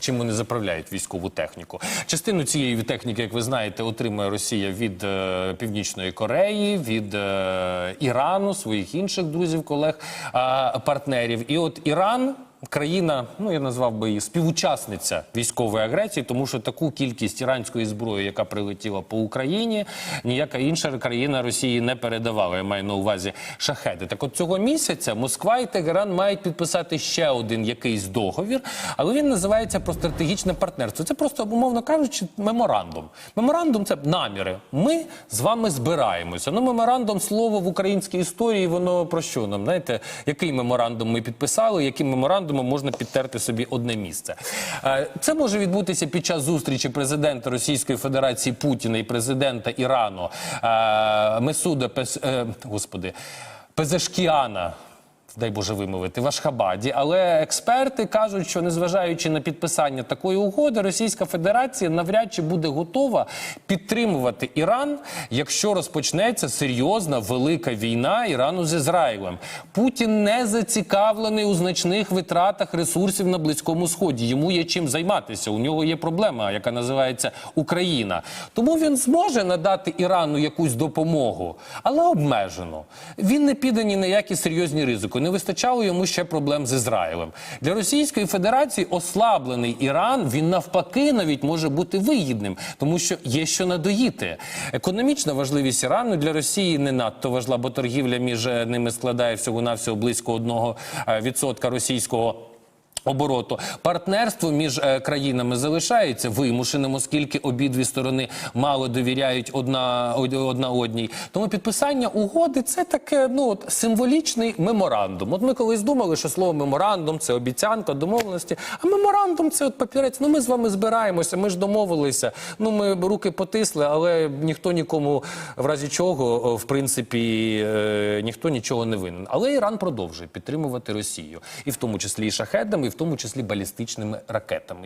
чим вони заправляють військову техніку. Частину цієї техніки, як ви знаєте, отримує Росія від е, Північної Кореї, від е, Ірану, своїх інших друзів, колег, партнерів. І от Іран. Країна, ну я назвав би її співучасниця військової агресії, тому що таку кількість іранської зброї, яка прилетіла по Україні, ніяка інша країна Росії не передавала. Я маю на увазі шахеди. Так, от цього місяця Москва і Тегеран мають підписати ще один якийсь договір, але він називається про стратегічне партнерство. Це просто, умовно кажучи, меморандум. Меморандум це наміри. Ми з вами збираємося. Ну, меморандум слово в українській історії, воно про що нам? Знаєте, який меморандум ми підписали, яким меморандумом можна підтерти собі одне місце. Е, Це може відбутися під час зустрічі президента Російської Федерації Путіна і президента Ірану е, Месуда Пес, е, господи, Пезешкіана. Дай Боже вимовити в Ашхабаді, але експерти кажуть, що незважаючи на підписання такої угоди, Російська Федерація навряд чи буде готова підтримувати Іран, якщо розпочнеться серйозна велика війна Ірану з Ізраїлем. Путін не зацікавлений у значних витратах ресурсів на близькому сході. Йому є чим займатися. У нього є проблема, яка називається Україна. Тому він зможе надати Ірану якусь допомогу, але обмежено. Він не піде ні на які серйозні ризики. Не вистачало йому ще проблем з Ізраїлем. Для Російської Федерації ослаблений Іран він навпаки навіть може бути вигідним, тому що є що надоїти. Економічна важливість Ірану для Росії не надто важлива, бо торгівля між е, ними складає всього навсього близько одного е, відсотка російського. Обороту партнерство між е, країнами залишається вимушеним, оскільки обидві сторони мало довіряють одна одна одній. Тому підписання угоди це таке ну от символічний меморандум. От ми колись думали, що слово меморандум це обіцянка, домовленості. А меморандум це от папірець. Ну ми з вами збираємося, ми ж домовилися. Ну ми руки потисли, але ніхто нікому в разі чого, в принципі, е, ніхто нічого не винен. Але Іран продовжує підтримувати Росію, і в тому числі і шахедами, в тому числі балістичними ракетами.